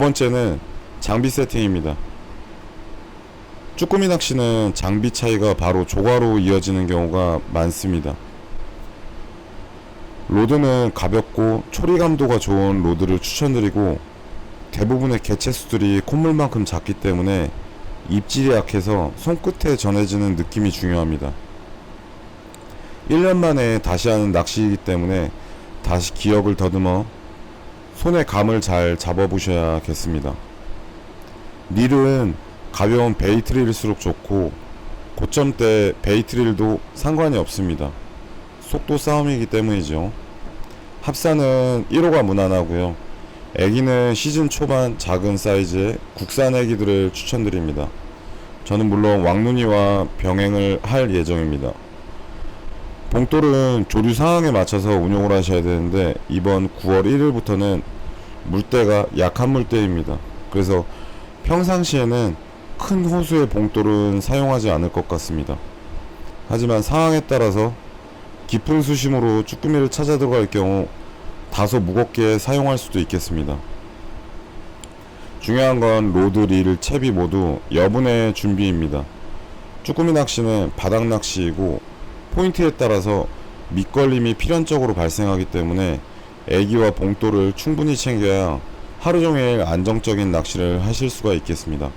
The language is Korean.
두 번째는 장비 세팅입니다. 쭈꾸미 낚시는 장비 차이가 바로 조과로 이어지는 경우가 많습니다. 로드는 가볍고 초리감도가 좋은 로드를 추천드리고 대부분의 개체수들이 콧물만큼 작기 때문에 입질이 약해서 손끝에 전해지는 느낌이 중요합니다. 1년 만에 다시 하는 낚시이기 때문에 다시 기억을 더듬어 손의 감을 잘 잡아보셔야겠습니다. 릴은 가벼운 베이트릴일수록 좋고 고점대 베이트릴도 상관이 없습니다. 속도 싸움이기 때문이죠. 합사는 1호가 무난하고요. 애기는 시즌 초반 작은 사이즈의 국산 애기들을 추천드립니다. 저는 물론 왕눈이와 병행을 할 예정입니다. 봉돌은 조류 상황에 맞춰서 운용을 하셔야 되는데 이번 9월 1일부터는 물때가 약한 물때입니다. 그래서 평상시에는 큰 호수의 봉돌은 사용하지 않을 것 같습니다. 하지만 상황에 따라서 깊은 수심으로 쭈꾸미를 찾아 들어갈 경우 다소 무겁게 사용할 수도 있겠습니다. 중요한 건 로드, 릴, 채비 모두 여분의 준비입니다. 쭈꾸미 낚시는 바닥 낚시이고 포인트에 따라서 밑걸림이 필연적으로 발생하기 때문에 애기와 봉돌을 충분히 챙겨야 하루 종일 안정적인 낚시를 하실 수가 있겠습니다.